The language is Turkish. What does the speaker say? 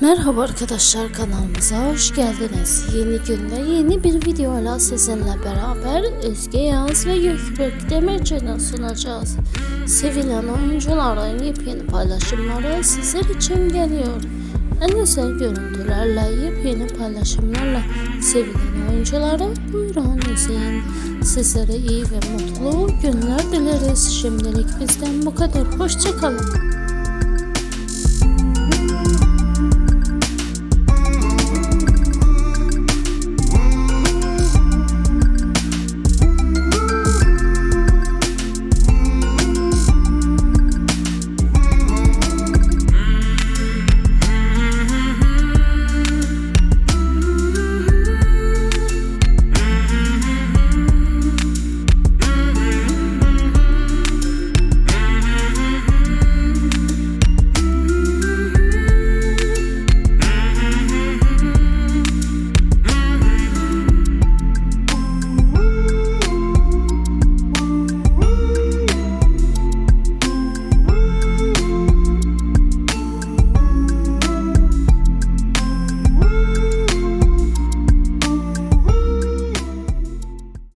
Merhaba arkadaşlar kanalımıza hoş geldiniz. Yeni günde yeni bir videoyla sizinle beraber Özge Yağız ve Gökberk Demirci'ni sunacağız. Sevilen oyuncuların yepyeni paylaşımları sizler için geliyor. En özel görüntülerle, yepyeni paylaşımlarla sevilen oyuncuları buyurun izleyin. Sizlere iyi ve mutlu günler dileriz. Şimdilik bizden bu kadar. Hoşçakalın.